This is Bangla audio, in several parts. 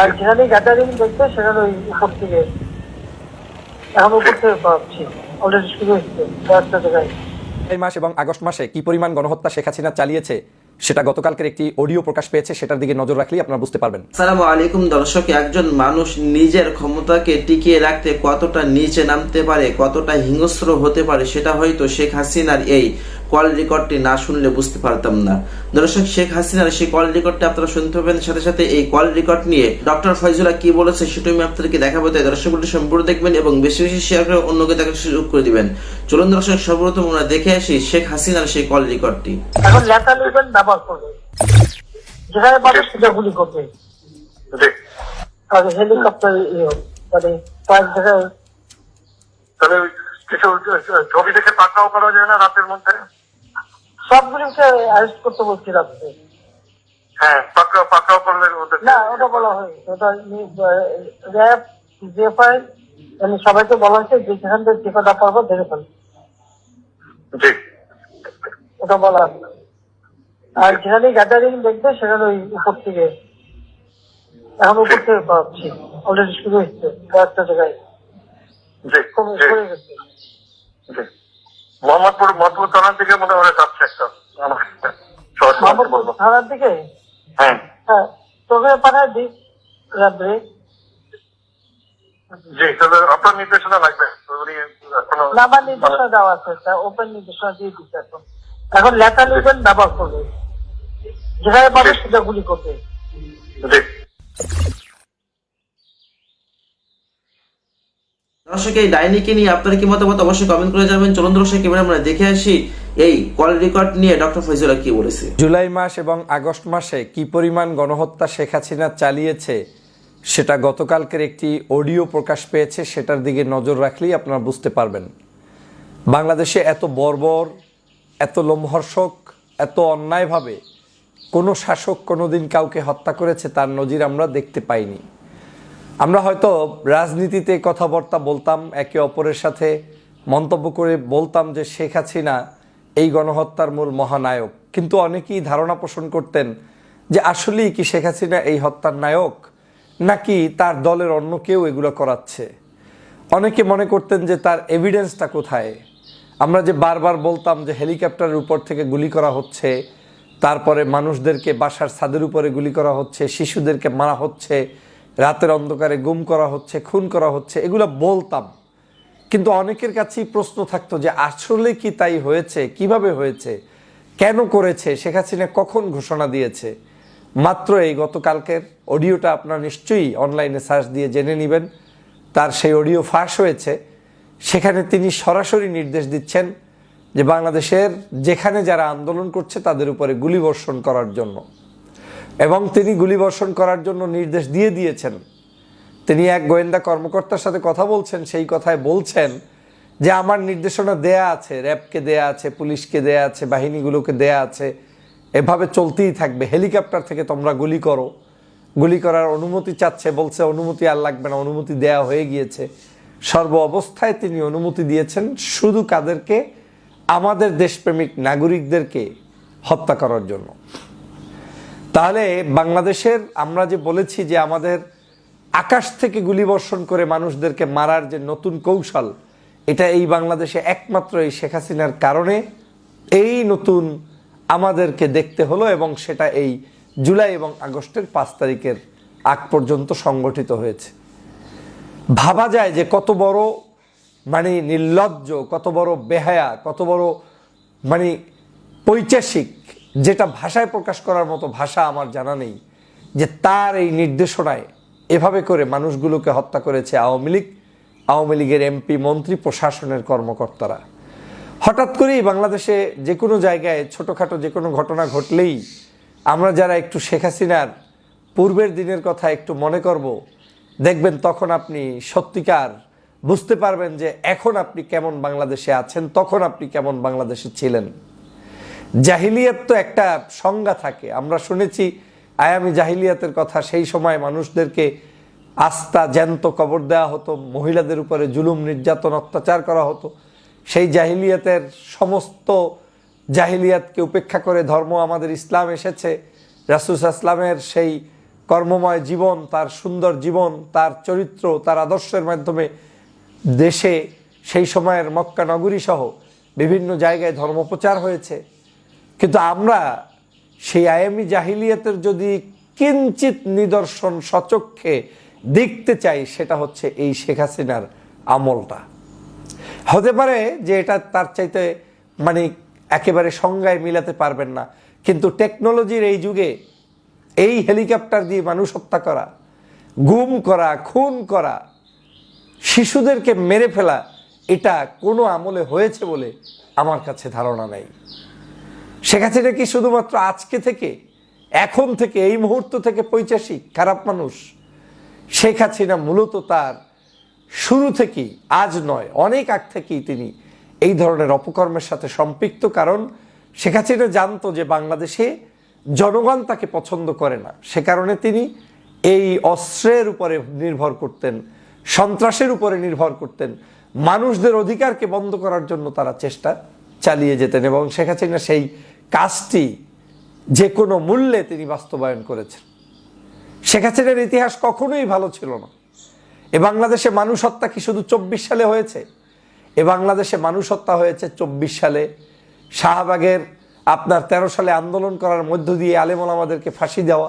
আর যেখানে গ্যাদারিং সেখানে ওই থেকে এখন উপর থেকে পাচ্ছি। অলরেডি শুরু কয়েকটা জায়গায় এই মাস এবং আগস্ট মাসে কি পরিমাণ গণহত্যা শেখ হাসিনা চালিয়েছে সেটা গতকালকের একটি অডিও প্রকাশ পেয়েছে সেটার দিকে নজর রাখলেই আপনারা বুঝতে পারবেন। আসসালামু আলাইকুম দর্শক একজন মানুষ নিজের ক্ষমতাকে টিকিয়ে রাখতে কতটা নিচে নামতে পারে কতটা হিংস্র হতে পারে সেটা হয়তো শেখ হাসিনার এই কল রেকর্ডটি না শুনলে বুঝতে পারতাম না। দর্শক শেখ হাসিনার সেই কল রেকর্ডটি আপনারা শুনতে পাবেন। সাথে সাথে এই কল রেকর্ড নিয়ে ডক্টর ফয়জুল্লাহ কি বলেছে সেটা আমি আপনাদেরকে দেখাবো। তাই দর্শকগুলো সম্পূর্ণ দেখবেন এবং বেশি বেশি শেয়ার করে অন্যকে দেখার সুযোগ করে দিবেন। চলুন দর্শক সর্বপ্রথম আমরা দেখে আসি শেখ হাসিনার সেই কল রেকর্ডটি এখন লেখা লিখবেন ব্যবহার করবে যেখানে পাবে সেটা গুলি করবে। আর হেলিকপ্টার ইয়ে। মানে কয়েক জায়গায় তাহলে কিছু ছবি দেখে পাকড়াও করা যায় না রাতের মধ্যে? সবগুলিকে অ্যারেস্ট করতে বলছি রাত্রে। হ্যাঁ করলে না ওটা বলা হয়েছে ওটা র্যাব মানে সবাইকে বলা হয়েছে যে যেখান থেকে টিকাটা পারব ধরে ফেলবে জি। ওটা বলা আর যেখানে গ্যাদারিং দেখবে সেখানে ওই উপর থেকে এখন উপর থেকে পাচ্ছি। অলরেডি শুরু হচ্ছে কয়েকটা জায়গায়। জি জি। মোহাম্মদপুর মধুপুর থানার দিকে মনে হয় যাচ্ছে একটা। থানার দিকে? হ্যাঁ। হ্যাঁ তোকে পাঠায় দিই রাত্রে। জি তাহলে আপনার নির্দেশনা লাগবে। নির্দেশনা দেওয়া আছে ওপেন নির্দেশনা দিয়ে দিচ্ছে এখন। এখন লেখা লিখবেন ব্যবহার করবে। যেখানে পাবে সেটা গুলি করবে। জি। দর্শক, এই ডাইনিকে নিয়ে আপনার কি মতামত অবশ্যই কমেন্ট করে যাবেন চলুন দর্শক এবার আমরা দেখে আসি এই কল রেকর্ড নিয়ে ডক্টর ফয়জুল্লাহ কি বলেছে। জুলাই মাস এবং আগস্ট মাসে কি পরিমাণ গণহত্যা শেখ হাসিনা চালিয়েছে, সেটা গতকালকের একটি অডিও প্রকাশ পেয়েছে, সেটার দিকে নজর রাখলেই আপনারা বুঝতে পারবেন। বাংলাদেশে এত বর্বর, এত লোমহর্ষক, এত অন্যায়ভাবে কোনো শাসক কোনোদিন কাউকে হত্যা করেছে, তার নজির আমরা দেখতে পাইনি। আমরা হয়তো রাজনীতিতে কথাবার্তা বলতাম, একে অপরের সাথে মন্তব্য করে বলতাম যে শেখ হাসিনা এই গণহত্যার মূল মহানায়ক। কিন্তু অনেকেই ধারণা পোষণ করতেন যে আসলেই কি শেখ হাসিনা এই হত্যার নায়ক, নাকি তার দলের অন্য কেউ এগুলো করাচ্ছে। অনেকে মনে করতেন যে তার এভিডেন্সটা কোথায়? আমরা যে বারবার বলতাম যে হেলিকপ্টারের উপর থেকে গুলি করা হচ্ছে, তারপরে মানুষদেরকে বাসার ছাদের উপরে গুলি করা হচ্ছে, শিশুদেরকে মারা হচ্ছে রাতের অন্ধকারে গুম করা হচ্ছে, খুন করা হচ্ছে, এগুলো বলতাম। কিন্তু অনেকের কাছেই প্রশ্ন থাকতো যে, আসলে কি তাই হয়েছে? কীভাবে হয়েছে? কেন করেছে? শেখ হাসিনা কখন ঘোষণা দিয়েছে? মাত্র এই গতকালকের অডিওটা আপনারা নিশ্চয়ই অনলাইনে সার্চ দিয়ে জেনে নেবেন। তার সেই অডিও ফাঁস হয়েছে। সেখানে তিনি সরাসরি নির্দেশ দিচ্ছেন যে, বাংলাদেশের যেখানে যারা আন্দোলন করছে, তাদের উপরে গুলিবর্ষণ করার জন্য। এবং তিনি গুলিবর্ষণ করার জন্য নির্দেশ দিয়ে দিয়েছেন। তিনি এক গোয়েন্দা কর্মকর্তার সাথে কথা বলছেন, সেই কথায় বলছেন যে আমার নির্দেশনা দেয়া আছে, র্যাবকে দেয়া আছে, পুলিশকে দেয়া আছে, বাহিনীগুলোকে দেয়া আছে, এভাবে চলতেই থাকবে। হেলিকপ্টার থেকে তোমরা গুলি করো। গুলি করার অনুমতি চাচ্ছে, বলছে অনুমতি আর লাগবে না, অনুমতি দেয়া হয়ে গিয়েছে। সর্ব অবস্থায় তিনি অনুমতি দিয়েছেন শুধু কাদেরকে, আমাদের দেশপ্রেমিক নাগরিকদেরকে হত্যা করার জন্য। তাহলে বাংলাদেশের, আমরা যে বলেছি যে আমাদের আকাশ থেকে গুলিবর্ষণ করে মানুষদেরকে মারার যে নতুন কৌশল, এটা এই বাংলাদেশে একমাত্র এই শেখ হাসিনার কারণে এই নতুন আমাদেরকে দেখতে হলো এবং সেটা এই জুলাই এবং আগস্টের পাঁচ তারিখের আগ পর্যন্ত সংগঠিত হয়েছে। ভাবা যায় যে কত বড় মানে নির্লজ্জ, কত বড় বেহায়া, কত বড় মানে পৈচাসিক যেটা ভাষায় প্রকাশ করার মতো ভাষা আমার জানা নেই, যে তার এই নির্দেশনায় এভাবে করে মানুষগুলোকে হত্যা করেছে আওয়ামী লীগ, আওয়ামী লীগের এমপি, মন্ত্রী, প্রশাসনের কর্মকর্তারা। হঠাৎ করেই বাংলাদেশে যে কোনো জায়গায় ছোটোখাটো যে কোনো ঘটনা ঘটলেই আমরা যারা একটু শেখ হাসিনার পূর্বের দিনের কথা একটু মনে করব, দেখবেন তখন আপনি সত্যিকার বুঝতে পারবেন যে এখন আপনি কেমন বাংলাদেশে আছেন, তখন আপনি কেমন বাংলাদেশে ছিলেন। জাহিলিয়াত তো একটা সংজ্ঞা থাকে। আমরা শুনেছি আয়ামি জাহিলিয়াতের কথা, সেই সময় মানুষদেরকে আস্থা জ্যান্ত কবর দেওয়া হতো, মহিলাদের উপরে জুলুম, নির্যাতন, অত্যাচার করা হতো। সেই জাহিলিয়াতের সমস্ত জাহিলিয়াতকে উপেক্ষা করে ধর্ম আমাদের ইসলাম এসেছে। রাসুস ইসলামের সেই কর্মময় জীবন, তার সুন্দর জীবন, তার চরিত্র, তার আদর্শের মাধ্যমে দেশে সেই সময়ের মক্কা নগরী সহ বিভিন্ন জায়গায় ধর্মপ্রচার হয়েছে। কিন্তু আমরা সেই আয়ামি জাহিলিয়াতের যদি কিঞ্চিত নিদর্শন সচক্ষে দেখতে চাই, সেটা হচ্ছে এই শেখ হাসিনার আমলটা। হতে পারে যে এটা তার চাইতে মানে একেবারে সংজ্ঞায় মিলাতে পারবেন না, কিন্তু টেকনোলজির এই যুগে এই হেলিকপ্টার দিয়ে মানুষ হত্যা করা, গুম করা, খুন করা, শিশুদেরকে মেরে ফেলা, এটা কোনো আমলে হয়েছে বলে আমার কাছে ধারণা নেই। শেখ হাসিনা কি শুধুমাত্র আজকে থেকে, এখন থেকে, এই মুহূর্ত থেকে পৈচাসিক, খারাপ মানুষ? শেখ হাসিনা মূলত তার শুরু থেকেই, আজ নয়, অনেক আগ থেকেই তিনি এই ধরনের অপকর্মের সাথে সম্পৃক্ত। কারণ শেখ হাসিনা জানতো যে বাংলাদেশে জনগণ তাকে পছন্দ করে না। সে কারণে তিনি এই অস্ত্রের উপরে নির্ভর করতেন, সন্ত্রাসের উপরে নির্ভর করতেন। মানুষদের অধিকারকে বন্ধ করার জন্য তারা চেষ্টা চালিয়ে যেতেন এবং শেখ হাসিনা সেই কাজটি যে কোনো মূল্যে তিনি বাস্তবায়ন করেছেন। শেখ হাসিনার ইতিহাস কখনোই ভালো ছিল না। এ বাংলাদেশে মানুষ হত্যা কি শুধু চব্বিশ সালে হয়েছে? এ বাংলাদেশে মানুষ হত্যা হয়েছে চব্বিশ সালে। শাহবাগের আপনার তেরো সালে আন্দোলন করার মধ্য দিয়ে আলেমল আমাদেরকে ফাঁসি দেওয়া,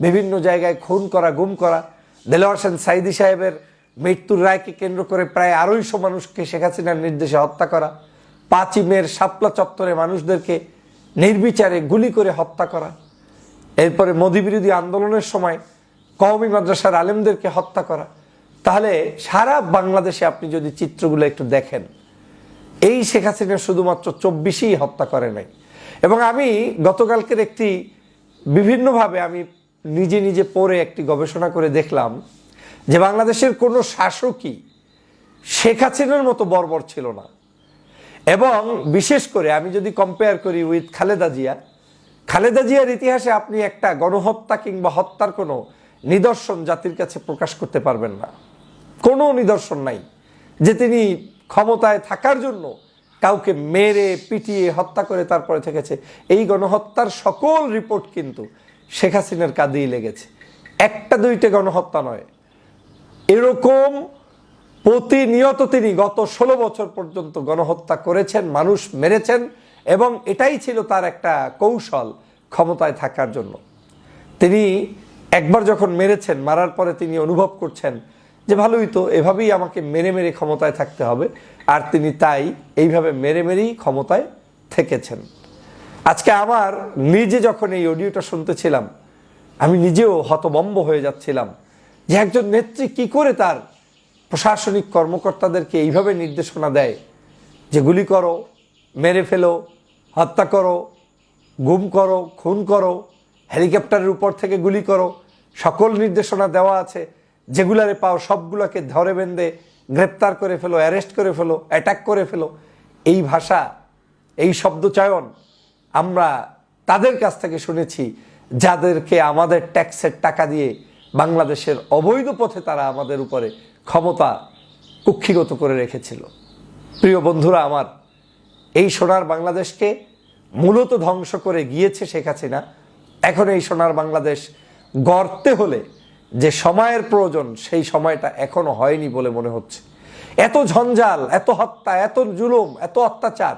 বিভিন্ন জায়গায় খুন করা, গুম করা, দেলোয়ার হোসেন সাইদি সাহেবের মৃত্যুর রায়কে কেন্দ্র করে প্রায় আড়াইশো মানুষকে শেখ হাসিনার নির্দেশে হত্যা করা, পাঁচই মের শাপলা চত্বরে মানুষদেরকে নির্বিচারে গুলি করে হত্যা করা। এরপরে মোদী বিরোধী আন্দোলনের সময় কওমি মাদ্রাসার আলেমদেরকে হত্যা করা। তাহলে সারা বাংলাদেশে আপনি যদি চিত্রগুলো একটু দেখেন, এই শেখ হাসিনা শুধুমাত্র চব্বিশেই হত্যা করে নাই। এবং আমি গতকালকের একটি বিভিন্নভাবে আমি নিজে নিজে পড়ে একটি গবেষণা করে দেখলাম যে বাংলাদেশের কোনো শাসকই শেখ হাসিনার মতো বর্বর ছিল না। এবং বিশেষ করে আমি যদি কম্পেয়ার করি উইথ খালেদা জিয়া, খালেদা জিয়ার ইতিহাসে আপনি একটা গণহত্যা কিংবা হত্যার কোনো নিদর্শন জাতির কাছে প্রকাশ করতে পারবেন না। কোনো নিদর্শন নাই যে তিনি ক্ষমতায় থাকার জন্য কাউকে মেরে, পিটিয়ে, হত্যা করে তারপরে থেকেছে। এই গণহত্যার সকল রিপোর্ট কিন্তু শেখ হাসিনার কাঁধেই লেগেছে। একটা দুইটা গণহত্যা নয়। এরকম প্রতিনিয়ত তিনি গত ষোলো বছর পর্যন্ত গণহত্যা করেছেন, মানুষ মেরেছেন এবং এটাই ছিল তার একটা কৌশল ক্ষমতায় থাকার জন্য। তিনি একবার যখন মেরেছেন, মারার পরে তিনি অনুভব করছেন যে ভালোই তো, এভাবেই আমাকে মেরে মেরে ক্ষমতায় থাকতে হবে। আর তিনি তাই এইভাবে মেরে মেরেই ক্ষমতায় থেকেছেন। আজকে আমার নিজে যখন এই অডিওটা শুনতেছিলাম, আমি নিজেও হতবম্ব হয়ে যাচ্ছিলাম যে একজন নেত্রী কি করে তার প্রশাসনিক কর্মকর্তাদেরকে এইভাবে নির্দেশনা দেয় যে গুলি করো, মেরে ফেলো, হত্যা করো, গুম করো, খুন করো, হেলিকপ্টারের উপর থেকে গুলি করো, সকল নির্দেশনা দেওয়া আছে, যেগুলারে পাও সবগুলোকে ধরে বেঁধে গ্রেপ্তার করে ফেলো, অ্যারেস্ট করে ফেলো, অ্যাটাক করে ফেলো। এই ভাষা, এই শব্দচয়ন আমরা তাদের কাছ থেকে শুনেছি, যাদেরকে আমাদের ট্যাক্সের টাকা দিয়ে বাংলাদেশের অবৈধ পথে তারা আমাদের উপরে ক্ষমতা কুক্ষিগত করে রেখেছিল। প্রিয় বন্ধুরা আমার, এই সোনার বাংলাদেশকে মূলত ধ্বংস করে গিয়েছে শেখ হাসিনা। এখন এই সোনার বাংলাদেশ গড়তে হলে যে সময়ের প্রয়োজন, সেই সময়টা এখনও হয়নি বলে মনে হচ্ছে। এত ঝঞ্ঝাল, এত হত্যা, এত জুলুম, এত অত্যাচার,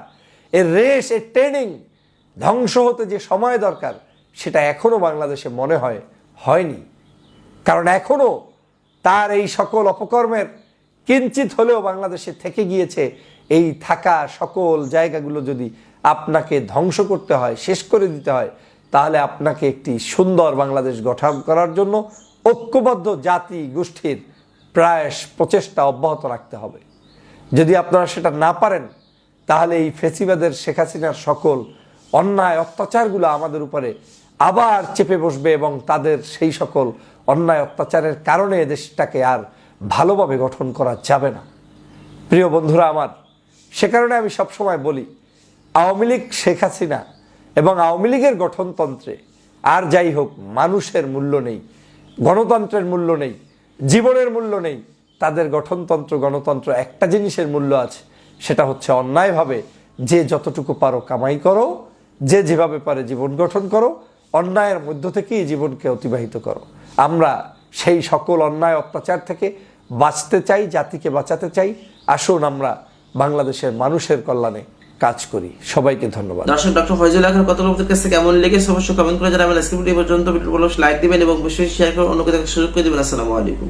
এর রেস এর ট্রেনিং ধ্বংস হতে যে সময় দরকার, সেটা এখনও বাংলাদেশে মনে হয় হয়নি। কারণ এখনও তার এই সকল অপকর্মের কিঞ্চিত হলেও বাংলাদেশে থেকে গিয়েছে, এই থাকা সকল জায়গাগুলো যদি আপনাকে ধ্বংস করতে হয়, শেষ করে দিতে হয়, তাহলে আপনাকে একটি সুন্দর বাংলাদেশ গঠন করার জন্য ঐক্যবদ্ধ জাতি গোষ্ঠীর প্রয়াস, প্রচেষ্টা অব্যাহত রাখতে হবে। যদি আপনারা সেটা না পারেন, তাহলে এই ফেসিবাদের, শেখ হাসিনার সকল অন্যায় অত্যাচারগুলো আমাদের উপরে আবার চেপে বসবে এবং তাদের সেই সকল অন্যায় অত্যাচারের কারণে দেশটাকে আর ভালোভাবে গঠন করা যাবে না। প্রিয় বন্ধুরা আমার, সে কারণে আমি সবসময় বলি, আওয়ামী লীগ শেখ হাসিনা এবং আওয়ামী লীগের গঠনতন্ত্রে আর যাই হোক, মানুষের মূল্য নেই, গণতন্ত্রের মূল্য নেই, জীবনের মূল্য নেই, তাদের গঠনতন্ত্র, গণতন্ত্র একটা জিনিসের মূল্য আছে, সেটা হচ্ছে অন্যায়ভাবে যে যতটুকু পারো কামাই করো, যে যেভাবে পারে জীবন গঠন করো, অন্যায়ের মধ্য থেকেই জীবনকে অতিবাহিত করো। আমরা সেই সকল অন্যায়, অত্যাচার থেকে বাঁচতে চাই, জাতিকে বাঁচাতে চাই। আসুন আমরা বাংলাদেশের মানুষের কল্যাণে কাজ করি। সবাইকে ধন্যবাদ। দর্শক, ডক্টর ফয়জুল এখন কত লোকদের কাছে কেমন লেগেছে অবশ্যই কমেন্ট করে জানাবেন। আজকে পর্যন্ত। ভিডিও লাইক দিবেন এবং বেশি শেয়ার করে অন্যকে সুযোগ করে দিবেন। আসসালামু আলাইকুম।